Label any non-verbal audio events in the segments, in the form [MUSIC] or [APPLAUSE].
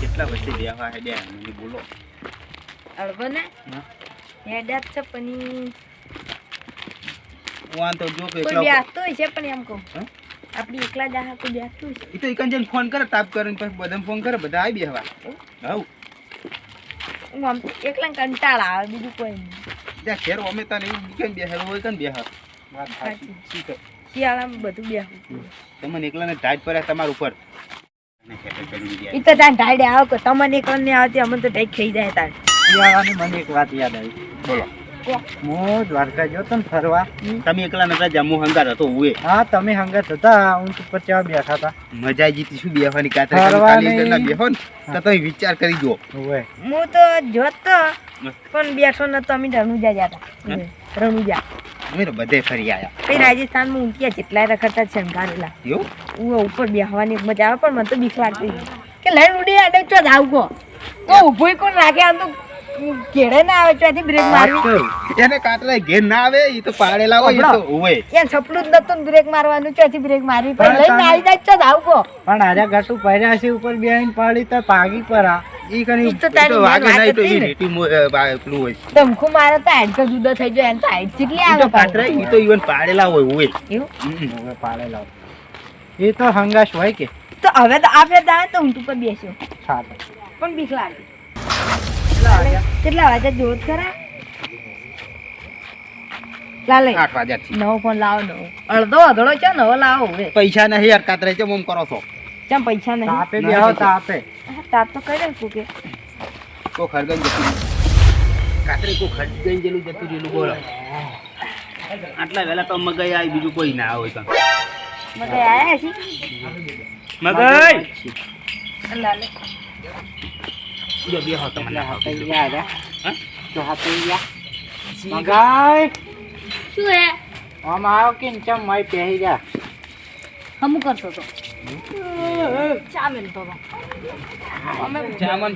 કેટલા વચ્ચે બેહવા હેડ્યા મને બોલો. અળવને હા. છે પણ ઈ તો જો કે કોઈ બેસતો છે પણ એમ કહું. હા? એકલા જ આહા કોઈ બેસતું છે. ઈ તો ઈકન જન ફોન કરે તાપ કરીને પછી બધાને ફોન કરે બધા આવી બેહવા. હવ હું આમ એકલા કંટાળા આવે બીજું કોઈ નહીં. ત્યાં ઘેર અમે તને એવું ઈકન બેહે હોય કન બેહ સાચી. શું કહે? શિયાળામાં બધું બેસવું તમને એકલાને ટાઈટ પડ્યા તમારા ઉપર. એ તો ત્યાં ઢાળે આવો કે તમને એક ને આવતી અમને તો ઢેક ખાઈ જાય તાર. શિયાળાની મને એક વાત યાદ આવી. બોલો. હું દ્વારકા ગયો તો ફરવા. તમે એકલા નતા જામુ હંગાર હતો ઉએ હા તમે હંગાર હતા હું ઉપર ચા બેઠા હતા. મજા આવી જીતી શું બેહવાની? કાતર ફરવાની. બેહો ને તો તમે વિચાર કરી ઓવે હું તો જોતો પણ બેઠો તો અમે રણુજા જતા રણુજા. અમે બધે ફરી આયા. કઈ રાજસ્થાનમાં ઊંટિયા જેટલા રખડતા છે શણગારેલા. એવું? ઉપર બેહવાની મજા આવે પણ મને તો બીક લાગતી. કે લઈને ઉડી આડે ચો જાવ કો તો ઊભું કોણ રાખે? આમ તો ઘેડે ના આવે ત્યાંથી બ્રેક મારવી. એને કાટલા ઘેર ના આવે ઈ તો પાડેલા હોય તો હોય ત્યાં છપલું જ નતું બ્રેક મારવાનું ત્યાંથી બ્રેક મારવી પણ લઈને આવી જાય ચો આવ કો પણ આજે ગાટું પહેર્યા છે ઉપર બેહીને પાડી તો પાગી પરા. ઈ કની તો વાગે વાત ના તો ઈ બા- પેલું હોય. ધમખું મારે તો હેડ તો જુદો થઈ જાય એને તો હાઈટ કેટલી આવે તો કાતરા ઈ તો ઈવન પાડેલા હોય હોય એવું? હવે પાડેલા એ તો હંગાશ હોય કે. તો હવે તો આપણે દાવે તો ઊંટ ઉપર બેસ્યો. સારું. પણ બીક લાગે. કેટલા વાગે જોત ખરા? લાલે. આઠ વાગ્યા થી. નવો ફોન લાવો નવો. અડધો અધડો છે નવો લાવો હવે. પૈસા નહીં યાર રહે છે ઓમ કરો છો. કેમ પૈસા નહીં? તાપે બેહો તાપે. તાપ તો કઈ શું કે કો ખરગન જતું કાતરી કો ખરગન જેલું જતું રહેલું બોલો. આટલા વેલા તો મગઈ આવી બીજું કોઈ ના આવે કાં મગઈ આયા છે મગઈ! લાલે જો બેહો તમને હાથે ગયા. હા? તો હાથે ગયા. મંગાઈ શું હે આમ આવો કે ચમ માઈ પહેરી ગયા હમ કરતો તો ચામન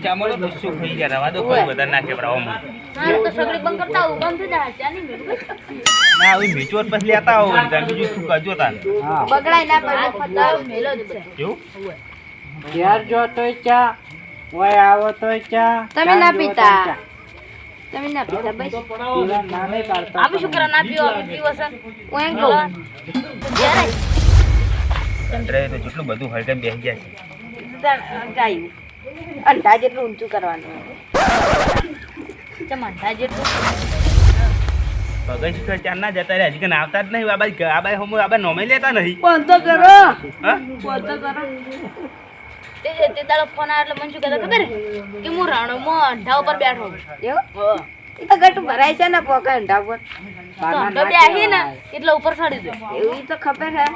ચામન તો શું ખાઈ ગયા રવા દો કોઈ બધા ના કેવડાવો મને હા તો સગડી બંધ કરતા હું બંધ થઈ જાય ચાની ના હવે મેચોર પછી લેતા આવો ને તાર બીજું શું કરજો તાર હા બગડાય ના પડે ફટાવ મેલો જ છે કેવું યાર જો તોય ચા ઓય આવો તો ચા તમે ના પીતા. તમે ના પીતા બસ. આપી શું ના પીવો? પીવો સર હું એમ કહું જેટલું બધું હળગે બેસી જાય. છે ગાયું અંડા જેટલું ઊંચું કરવાનું. ચમ અંડા જેટલું. ભગત ચાર ના જતા રહ્યા હજી કને આવતા જ નહીં? આ આ બાઈ હમ આ નોમે લેતા નહીં? બંધ કરો. બંધ કરો. તે તે દાડો ફોન આવ્યો એટલે મને શું કહેતા ખબર? હે? કે હું રાણોમાં અંડા ઉપર બેઠો એવું? એ તો ગટુ ભરાય છે ને પોકા અંડા ઉપર. તો પાના અંડો નાખી બેહી ને એટલે ઉપર ચડી દે એવું તો ખબર હે.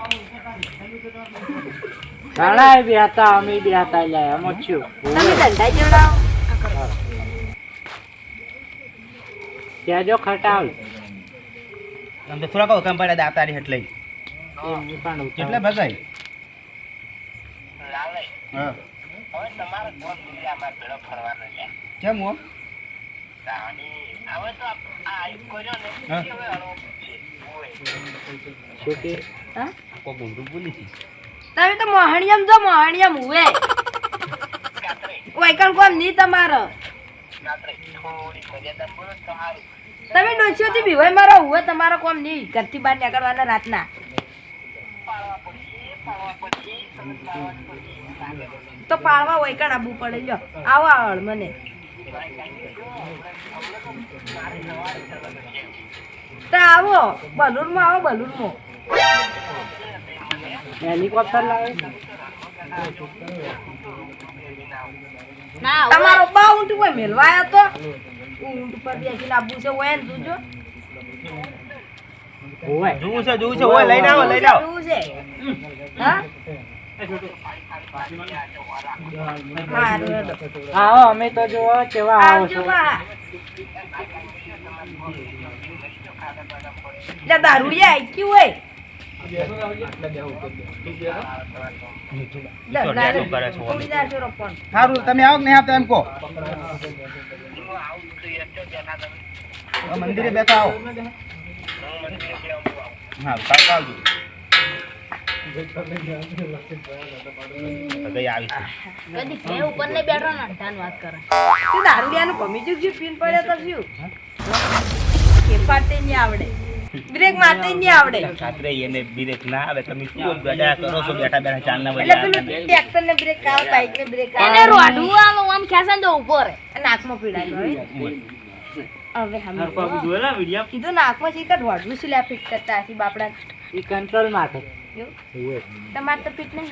ઘણાય બેહતા અમે બેહતા લ્યા એમ છું તમે ધંધા જોડાવો કહેજો ખટાવ આમ તો થોડા કહો કામ પડે દાતારી એટલે કેમ હો? બોલી છે? તમે તો મોહણિયમ જો મોહણિયમ હુવે વૈકણ કોમ નહીં તમારો. તમે ડોસીઓથી ભીવાય મારો હુવે તમારો કોમ નહીં. ઘરથી બહાર નીકળવાના રાતના. તો પાળવા વૈકણ આબુ પડે? લ્યો આવો આવડ મને. તો આવો બલૂનમાં આવો બલૂનમાં. હેલિકોપ્ટર લાવે તમારો બા ઊંટ કોઈ મેલવાયો તો? ઊંટ પર બેસીને આબુ છે હોય ને જોજો. હોય. જોવું છે જોવું છે હોય લઈને આવો લઈને આવો. જોવું છે. હા. આવો અમે તો જોવો કેવા આવો છો આઈ હોય. સારું તમે આવો નહીં આવતા એમ કહો મંદિરે બેઠા આવો હા આવજો બ્રેક રોડું તો રહે નાકમાં પીડાય કીધું નાકમાં છે શું ફિટ કરતા બાપડા કંટ્રોલ એવું તમારે તો ફિટ નહીં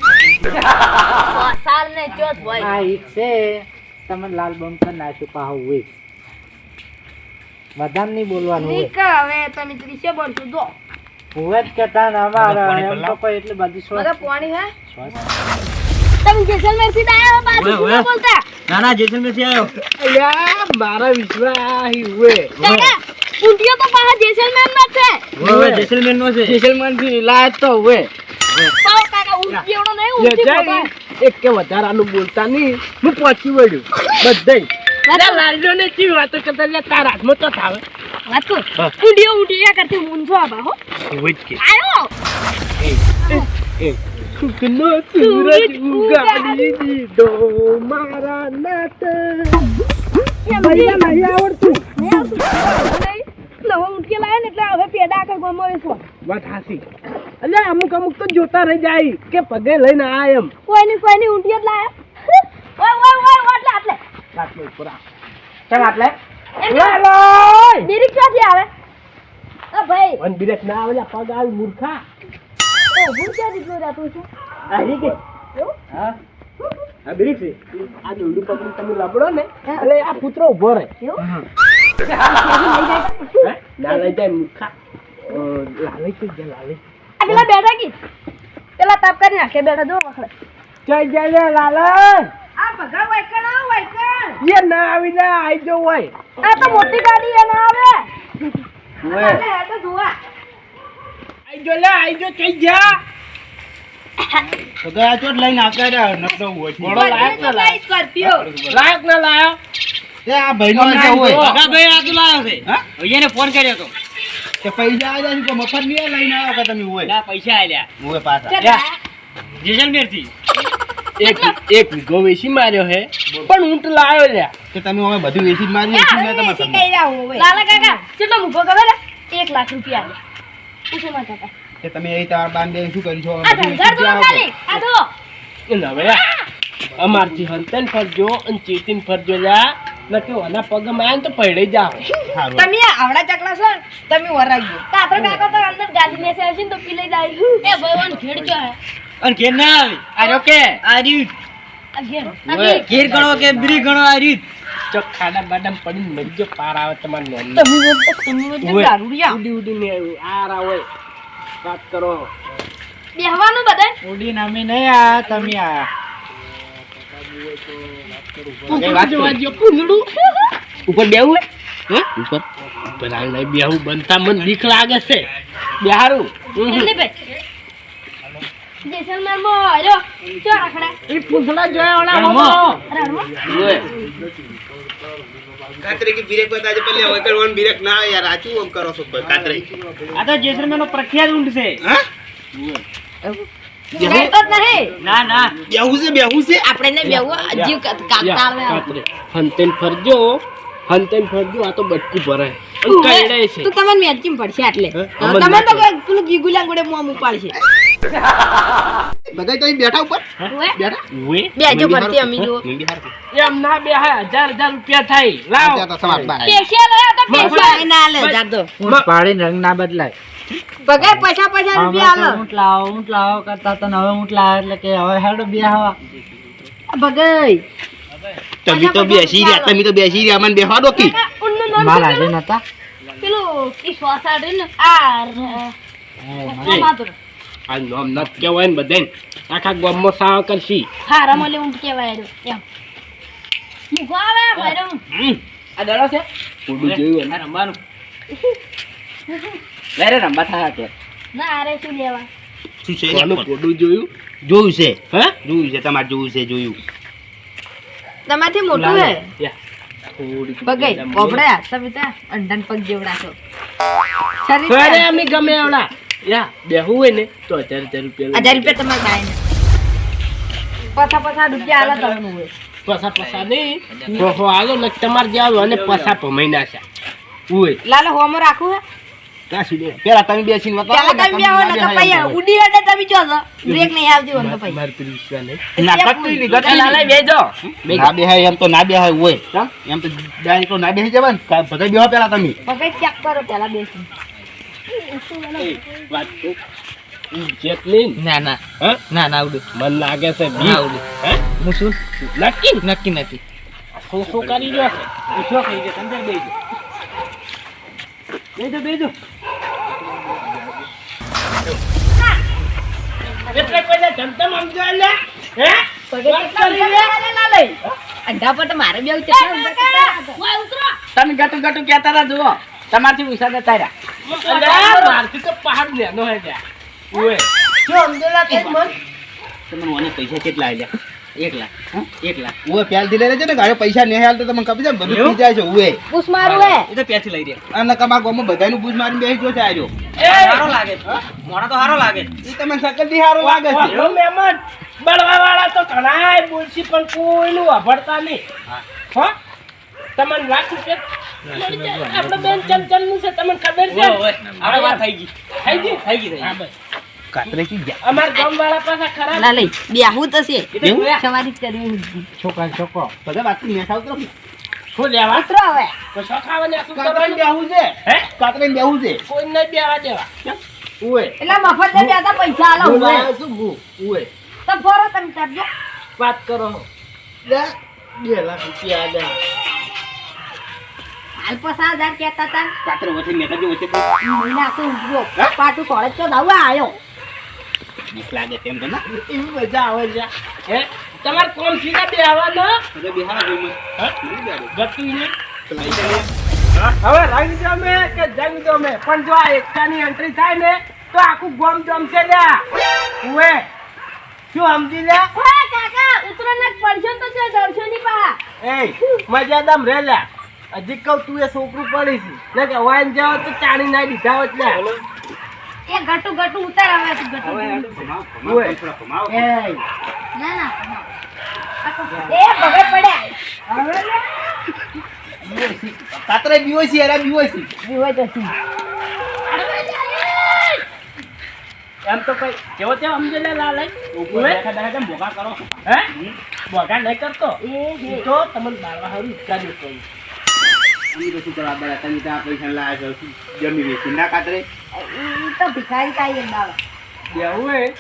[LAUGHS] સાલ ને ચોથ હોય. આ ઈક છે. તમે લાલ બમ કરી નાખ્યું પાહુ હોય વધારે નહીં બોલવાનું હોય હવે તમે ત્રીસે બોલશો દો હોય જ કેતા ને અમારે એમ તો કોઈ એટલી બધી સ્વાદ પાણી હે? તમે જેસલમેરથી આયા હો પાછું બોલતા? ના ના જેસલમેરથી આવ્યો. મારા વિશ્વાસ હોય ઊંટિયો તો પાહા જેસલમેર નો છે. હવે જેસલમેર નો છે. જેસલમેરથી લાય તો હોય પાવ કાકા ઊંટિયો નહીં પોતા. એક કે વધારે આલુ બોલતા નહીં. હું પહોંચી વળ્યું. બધે લાલજો ને ચી વાતો કરતા? લે તારા હાથમાં તો થાવે. વાત કર ઊંટિયો ઊંટિયા કરતી મૂંઝો આબા હો. હોય જ કે. આયો. સુખનો સૂરજ ઉગાડી દીધો મારા ભૈયા નહીં આવડતું. નવો લાયો ને એટલે હવે પેડા આગળ ગમો છો. વાત હાસી એટલે અમુક અમુક તો જોતા રહી જાય કે પગે લઈને આ એમ. કોઈ ની કોઈ ની ઊંટિયો જ લાયો? ઓય ઓય ઓય ઓટલે આટલે. આટલે ઉપર ચાલ આટલે. એમ બિરિક ક્યાંથી આવે? અ ભાઈ. વન બિરેક ના આવે પગ આવી મૂર્ખા. તો દીકરો રહેતું છું આવી કે હા. આ બિરેક આ દોરડું પકડીને તમે લબડો ને એટલે આ પુત્રો ઊભો રહે. ના લઈ જાય મૂર્ખા. અ, લાલચ જ છે, આ પેલા બેઠા કી? પેલા તાપ કરી નાખે બેઠા જો વખડે જય જય લે લાલચ આ ભગા વાયકણ આવ એ ના આવી ના આઈ જો હોય. આ તો મોટી ગાડી એને આવે. એટલે હે તો જોવા. આઈ જો લે આઈ જો થઈ જા તો ગયા ચોટ લઈને આવતા રહ્યા નકરો હોય. ઘોડો લાયક ના લાયક. સ્કોર્પિયો. લાયક ના લાયો તે આ ભાઈનો અમે હોય. જો. ભાઈ આ લાયો છે. હા? ફોન કર્યો તો. કે પૈસા છે કે મફત લઈને આવ્યો કે તમે હોય? પૈસા આલ્યા. હોય પાછા. જેસલમેરથી એક એક વીઘો વેચી માર્યો હે પણ ઊંટ લાયો લ્યા. કે તમે હવે બધું વેચી જ મારી વેચી મેં તમારે તમને. કઈ રહ્યા હોય લાલા કાકા કેટલો મૂકો ખબર હે? લાખ રૂપિયા પૂછો માં કાકા. કે તમે એ તાર બાંધે શું કરી છો? આ બધું ધંધા વેચી જો જ ખાલી આ જો એ નવે અમારથી હંતન ફરજો અને ચેતીન ફરજો જા. નકે ઓના પગમાં તો પૈડે જાઓ. તમે આવડા ચકલા છો તમે તો આપણે કાકો તો અંદર ગાડી ને આવશે તો પી લઈ જાય. એ ભગવાન ઘેડ જો હે. અને ઘેર ના આવી. આર્યો કે? આ રીત આ ઘેર. આ ગણો કે બ્રી ગણો આ રીત ખાડા બાડા પડીને મરજો પાર આવે તમારે તમે બોલતો તમે દારૂડિયા. ઉડી ઉડીને આર આવે વાત કરો. બેહવાનું બધા ઉડી અમે નહીં આ તમે આયા વાત જોવા ઉપર બેવું હે? હે? ઉપર. ઉપર હાલ નહીં બેહું બનતા મને બીક લાગે છે. બેહારું. એટલે ભાઈ જેસલમેરમાં આયો ચો આખડા એ પૂંછડા જોયા ઓલા રણમો. હોમો. કાતરે કે બિરેક બતાજે પેલે હોય કરવાનું બિરેક ના યાર. આચું આમ કરો છો કોઈ? કાતરે આ તો જેસલમેર નો પ્રખ્યાત ઊંટ છે. હા? ના ના. બેહું છે બેહું છે? આપણે ને બેવું જીવ કાકતા આવે હંતેન ફરજો હંતેન ફરજો આ તો બટકું ભરાય. અને કઈડે છે. તું તમને મેચિંગ પડશે એટલે તમે તો પેલું ગીગુલા ગોડે મોં ઉપાડશે [LAUGHS] બધા તો બેઠા ઉપર? બેઠા? બેજો ભરતી અમી જો એમ ના બે હજાર હજાર રૂપિયા થાય. લાવ. સ્પેશિયલ લયા તો સ્પેશિયલ ના લે જા પાડી રંગ ના બદલાય. પગાર પૈસા પૈસા રૂપિયા આલો. ઊંટ લાવો ઊંટ લાવો કરતા તો હવે ઊંટ લાવો એટલે કે હવે હેડો બે હવા. ભગાઈ તમે તો બેસી રહ્યા તમે તો બેસી રહ્યા મને બેહવા દો કી. કાકા ઉનનું નામ મારા શું નતા? પેલું ઈ શ્વાસાડ ને આ માધુર આ નામ નત કહેવાય ને બધાને આખા ગામમાં સાવ કરશી. હા રમલે ઊંટ કહેવાય રહ્યો એમ. મૂકો આવે ભાઈ રમ. આ દડો છે? કોડું જોયું ને રમવાનું. વેરે રમવા થા કે ના અરે શું લેવા? શું છે? કોડું જોયું? જોયું છે. હે? જોયું છે તમારે જોયું છે જોયું. તમારથી મોટું હે? યા. થોડી ભગાઈ તમે અંડન પગ જેવડા છો શરીર. અમે ગમે એવડા. યા બેહવું હોય ને તો હજાર હજાર રૂપિયા હજાર રૂપિયા તમારે ગાયને પસા પસા રૂપિયા આલા તમને હોય પસા પસા નહીં. હો આલો ને તમારે જાવ અને પસા ભમાઈ નાખ્યા. હોય લાલો હોમો રાખું હે? પેલા તમે બેસીને વાત પેલા તમે બે આવો ને તો પૈયા ઉડી અડે તમે જો છો બ્રેક નહીં આવતી હોય ને તો પૈયા મારે પેલું નહીં નાટક તો ઈ ગતિ લાલે બેજો ના બેહાય એમ તો ના બેહાય હોય એમ તો ડાયરેક્ટ ના બેસી જવાન ને. બધા બેહો પેલા તમે. પકડ ચેક કરો પેલા બેસી વાત જેટલી ના. ના ના. ના આવડે. મન લાગે છે ના બી આવડે. હે? હું શું? નક્કી? નક્કી નથી. શું શું કરી રહ્યો છે? ઉઠો ખાઈ જાય અંદર બેસી બેજો એટલે કોઈ સમજો હે? મારે બે કેટલા તમે ગટુ ગટુ તારા જુઓ. તમારથી પૈસા જતા રહ્યા. અલ્યા, મારથી તો પહાડ લેનો હે જા. ઓએ શું સમજેલા તે મન તમને મને પૈસા કેટલા આલ્યા? એક લાખ હં? એક લાખ. ઓય પ્યાલથી લઈ લેજો ને ગાડે પૈસા નહીં હાલ તો તમને ખબર છે બધું પી જાય છે ઓય. પૂછ મારું હે એ તો પ્યાથી લઈ રહ્યા અને કમા ગોમાં બધાનું બૂજ મારીને બેસી જો. છે આજો સારો લાગે. મોડા તો સારો લાગે. ઈ તમને સકલથી સારું લાગે છે. મહેમાન. બળવા વાળા તો ઘણાય બોલશી પણ કોઈનું વાપરતા નહીં. હો? તમને લાખ રૂપિયા આપણે બેન ચલ ચલનું છે તમને ખબર છે? આપણે વાત થઈ ગઈ. થઈ ગઈ? થઈ ગઈ હા બસ. કાતરે કી ગયા? અમાર ગામ વાળા પાછા ખરાબ ના લઈ. બે તો છે. એ તો જોયા. સવારી કરવી છોકરા છોકરો. બધા વાતથી નેસા ઉતરો શું લેવા? ઉતરો હવે. તો શું શું કરવાનું? બેહું છે? હે? કાતરે બેહું છે? કોઈ નહીં બેવા દેવા. ઓય એટલે મફત ને બેતા પૈસા આલો હું હોય હું. ઓય તો ફોરો તમે કરજો વાત કરો. લે બે લાખ રૂપિયા આલ્યા. હાલ પસાર હજાર કહેતા હતા. કાતરે વચ્ચે નેતા જો વચ્ચે મહિના આખું ઉભરો પાટું કોલેજ તો દાવા આવ્યો બીક લાગે તેમ તો ના. એવી મજા આવે છે. હે તમારે કોમ સીધા બેવાનો બધા બિહારા જોઈ ગતું લે. હવે રંગ જમે કે જંગ જમે? પણ જો આ એકતાની એન્ટ્રી થાય ને તો આખું ગોમ જમશે લ્યા. ઉવે. શું સમજી લે? કાકા ઉતરો ને પડશો તો છે ડરશો ની પા એ મજા દમ લ્યા. હજી કહું તું એ છોકરું પડી છે. ને કે વાઈન જાવ તો ચાણી ના દીધા હોત ને. એ ગટુ ગટુ ઉતાર આવે છે ગટુ. એ. ના ના એ ભગે પડ્યા કાતરે બીવો છે એરા બીવો છે. જીવો તો સી એમ તો કઈ કેવો તે સમજે લે લાલ બેઠા બેઠા ભોગા કરો. હે? બોગા નહીં કરતો? તો તમને બાળવા હારું ઉચકાડી કહું કરવા તમે પૈસા લાયા છો. જમી વેચી ના કાતરે ઈ તો ભિખારી કાઈ દાવા દેવું એ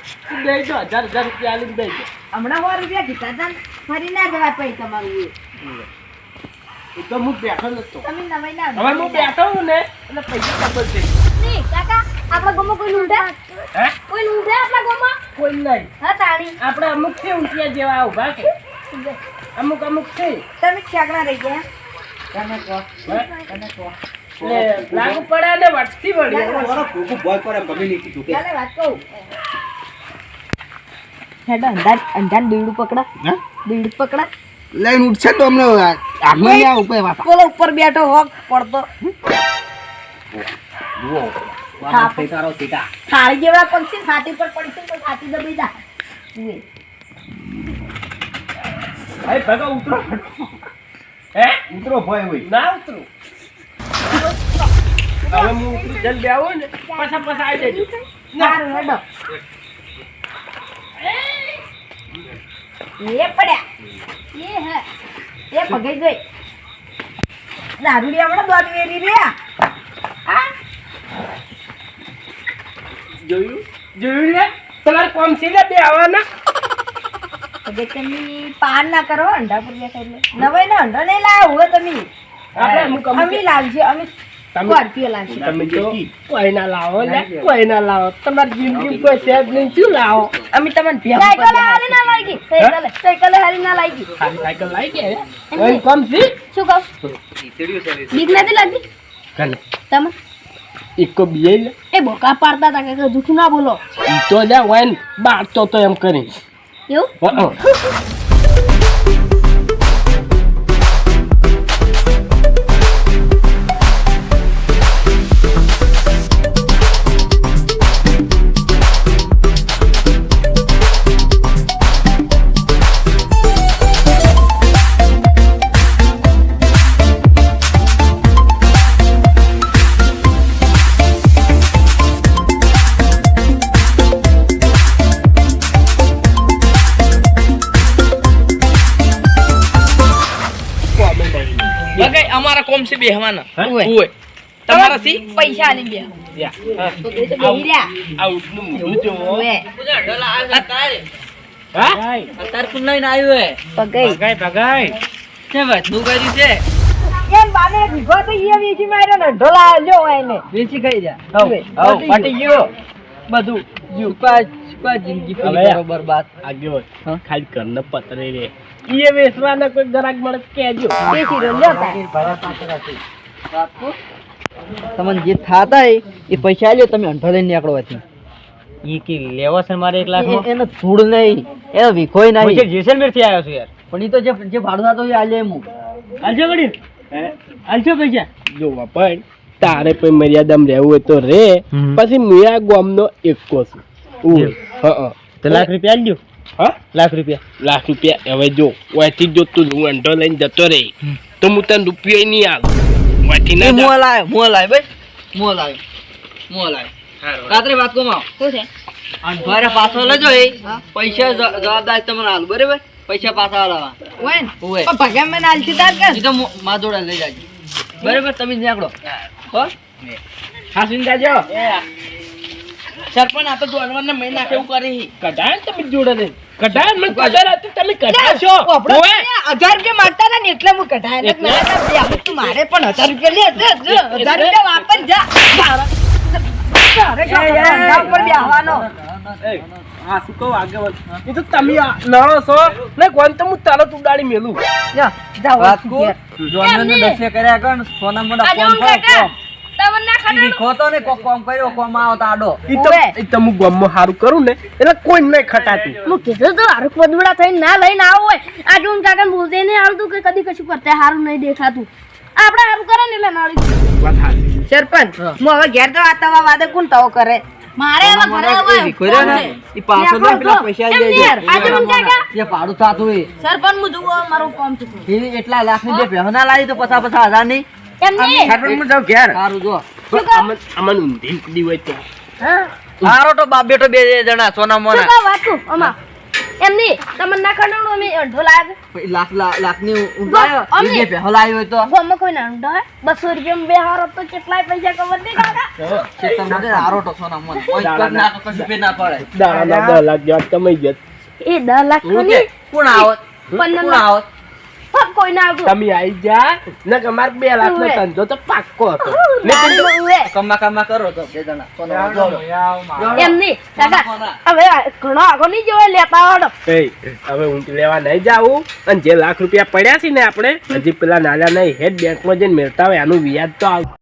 દઈ દો હજાર હજાર રૂપિયા દઈ દો હમણાં સો રૂપિયા કીધા હતા ને, ફરી ના જવાય પછી તમારું એ. તો હું બેઠો નતો. તમે નવાઈ ના હવે હું બેઠો હું ને એટલે પૈસા ખબર છે. નહીં કાકા આપણા ગામમાં કોઈ હે? કોઈ ઊંધા આપણા ગામમાં? કોઈ નહીં. હા તાણી. આપણે અમુક છે ઊંટિયા જેવા ઊભા છે અમુક અમુક છે. તમે ક્યાંકના રહી ગયા? તમે કહો. તમે કહો. લાગુ પડે ને વટતી વળી મારો ખોખું ભોય પર ગમે નહીં કીધું કે. ચાલે વાત કહું. હેડો અંધાર અંધાર બીડું પકડા. હા? બીડું પકડા. લઈને ઉઠશે તો અમને ઉપર વાપા બોલો ઉપર બેઠો હોક પડતો. જુઓ. તારો થાળી જેવડા પક્ષી છાતી પર પડશે તો છાતી દબાઈ દા. ભાઈ ભગા ઉતરો. હે? ઉતરો ભોય હોય ના ઉતરું. હવે હું ઉતરું જલ્દી આવું ને. પાછા પાછા આવી જજો. ના. હેડો. એ પડ્યા. એ હે. એ ભગાઈ ગઈ. દારૂડી હમણાં દોડ વેરી રહ્યા. હા? જોયું? જોયું ને? તમારે કોમ છે ને? બે આવવાના? અગત્યની પાન ના કરો અંડા પર બેઠા એટલે નવાઈ ના અંડા નહીં લાવ્યા હોય તમે. આપણે અમે લાવશે અમે તમે તમે તો કોઈ ના લાવો લે કોઈ ના લાવો. તમારી જિંદગી કોઈ સેજ નહીં શું લાવો? અમે તમને સાયકલ હારી ના લાગી. સાયકલ સાયકલ હારી ના લાગી. ખાલી સાયકલ લાવી કે કોઈ કોમ છે? શું કહું? બીક નથી લાગતી? કને? તમે? ઇકો બીએ એ બોકા પાડતા હતા કે જૂઠું ના બોલો. તો વાઈન તો એમ કરી. એવું હં. તમારા વેચી ખાઈ જા. હવે, હવ પટી ગયો. બધું. જિંદગી બરબાદ હા? ખાલી ઘરને પતરે રે. ઈએ વેચવાના કોઈ ગ્રાહક મળે કહેજો. વેચી રહ્યો લ્યો તાર. તમને જે થાતા એ પૈસા લ્યો તમે અંઠો લઈને નીકળો હતી ઈ કે લેવો છે મારે એક લાખ એ- એનો ધૂળ નહીં. એનો વિખોય હું નહીં. જેસલમેરથી આવ્યો છું યાર. પણ ઈ તો જે જે ભાડું થતું એ આલે એમ આલજો વડીલ? આલજો પૈસા? જોવા પણ તારે કોઈ મર્યાદામાં રહેવું હોય તો રે. પછી મુયા ગામનો એકો છું. ઉય. હા તો લાખ રૂપિયા આલજો હા? લાખ રૂપિયા. લાખ રૂપિયા? હવે જો ઓયથી જો તું હું અંડો લઈને જતો રહી તો હું તને રૂપિયો નહીં આવ ઓયથી ના મો લાયો મોં લાયો ભાઈ. મો લાયો મો લાયો રાત્રે વાત કોમાં શું છે? અંઠવારે પાછો લેજો એ. પૈસા જવાબદારી તમારે હાલ બરાબર? પૈસા પાછા હાલવા ઓય ને? ઓય. પણ ભગા મને આલતી તાર કે ઈ તો મો- જોડે લઈ જાજો. બરાબર? તમે જ નીકળો. હો? હાસીને જાજો સરપંચ આ તો દોડવાના મહિના કેવું કરી. કઢાય તમે જોડે ને કઢાય મને ખબર હતી તમે કઢાશો ઓપડો ઓય. રૂપિયા માંગતા હતા ને એટલે હું કઢાય. ને તું મારે પણ હજાર રૂપિયા લે વાપર જા. સોના તમને ના ખાડો ખોતો ને કોક કોમ કર્યો કોમ આવો તો ઈ તો ઈ તો હું ગામમાં સારું કરું ને એટલે કોઈ નહીં ખટાતું. હું કીધું તો હારું પદુડા થઈને ના લઈને આવો હોય. આજે હું કાકા બોલતે નહીં આવતું કે કદી કશું કરતા હારું નહીં દેખાતું. આપણે હારું કરે ને એટલે નળી. સરપંચ હું. હવે ઘેર તો આ વાદે કોણ તવો કરે? મારે હવે ઘરે એ રહ્યો ને ઈ પાછો ને પેલા પૈસા એમ લઈ આજે મને કાકા જે ભાડું થાતું હોય. સરપંચ હું જોવો મારું કામ છે. એટલા લાખની જે પહેના લાવી તો પચાસ પચાસ હજારની એમ નહીં જાવ ઘેર. સારું જો. અમન અમન ઊંધી કદી હોય તો. હા? તો બાપ બેટો બે જણા સોના મોના. કહું વાત અમા એમ તમને ના ખાડો અમે અઢો લાખ લાખ લાખની ઊંઘાયો અમે- ઈ જે પહેલો લાવ્યો હોય તો. ગોમાં કોઈ ના ઊંધો હોય. રૂપિયા બે હારો તો કેટલાય પૈસા ખબર નહીં કાકા જઈને હારો તો સોના મોના. કોઈ કર ના તો કશું પે ના પડે. દાડાના દસ લાખ જેવા કમાઈ જત એ દસ લાખ હું ની કે કોણ આવત પંદર કોણ લાખ. હા, કોઈ ના આવતું તમે આવી જા ને અમારે બે લાખ નો. ધંધો તો પાક્કો હતો. કમા કમા કરો તો બે જણા એમ નહીં કાકા? હવે ઘણો આગળ નહીં જવાય લેતા એ હવે હું લેવા નહીં જાઉં અને જે લાખ રૂપિયા પડ્યા છે ને આપણે હજી પેલા નાના નહીં હેડ બેંકમાં જઈને મેળતા હોય આનું વ્યાજ તો આવતું